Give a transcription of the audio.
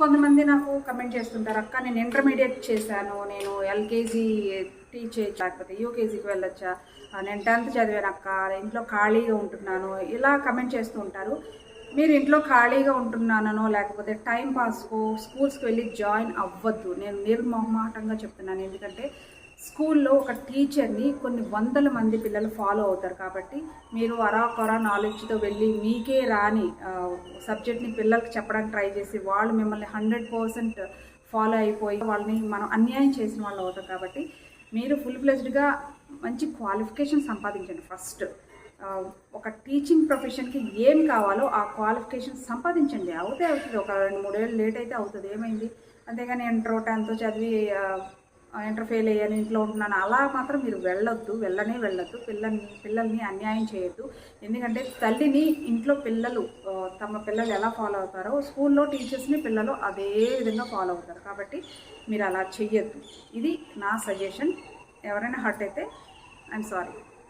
కొంతమంది నాకు కమెంట్ చేస్తుంటారు అక్క నేను ఇంటర్మీడియట్ చేశాను నేను ఎల్కేజీ టీచ్ చేయొచ్చు లేకపోతే యూకేజీకి వెళ్ళొచ్చా? నేను టెన్త్ చదివాను అక్క ఇంట్లో ఖాళీగా ఉంటున్నాను. ఇలా కమెంట్ చేస్తూ ఉంటారు. మీరు ఇంట్లో ఖాళీగా ఉంటున్నానో లేకపోతే టైం పాస్కో స్కూల్స్కి వెళ్ళి జాయిన్ అవ్వద్దు. నేను నిర్మోహమాటంగా చెప్తున్నాను ఎందుకంటే స్కూల్లో ఒక టీచర్ని కొన్ని వందల మంది పిల్లలు ఫాలో అవుతారు కాబట్టి మీరు అరా కొరా నాలెడ్జ్తో వెళ్ళి మీకే రాని సబ్జెక్ట్ని పిల్లలకి చెప్పడానికి ట్రై చేసి వాళ్ళు మిమ్మల్ని హండ్రెడ్ పర్సెంట్ ఫాలో అయిపోయి వాళ్ళని మనం అన్యాయం చేసిన వాళ్ళు అవుతారు కాబట్టి మీరు ఫుల్ ఫ్లెజ్డ్గా మంచి క్వాలిఫికేషన్ సంపాదించండి ఫస్ట్. ఒక టీచింగ్ ప్రొఫెషన్కి ఏం కావాలో ఆ క్వాలిఫికేషన్ సంపాదించండి. అవుతే అవుతుంది. ఒక రెండు మూడేళ్ళు లేట్ అయితే అవుతుంది. ఏమైంది? అంతేగాని ఇంటర్ టెన్త్ చదివి ఇంటర్ ఫెయిల్ అయ్యాను ఇంట్లో ఉంటున్నాను. అలా మాత్రం మీరు వెళ్ళొద్దు వెళ్ళనే వెళ్ళొద్దు. పిల్లల్ని పిల్లల్ని అన్యాయం చేయొద్దు. ఎందుకంటే తల్లిని ఇంట్లో పిల్లలు తమ పిల్లలు ఎలా ఫాలో అవుతారో స్కూల్లో టీచర్స్ని పిల్లలు అదే విధంగా ఫాలో అవుతారు. కాబట్టి మీరు అలా చెయ్యొద్దు. ఇది నా సజెషన్ ఎవరైనా హర్ట్ అయితే ఐఎమ్ సారీ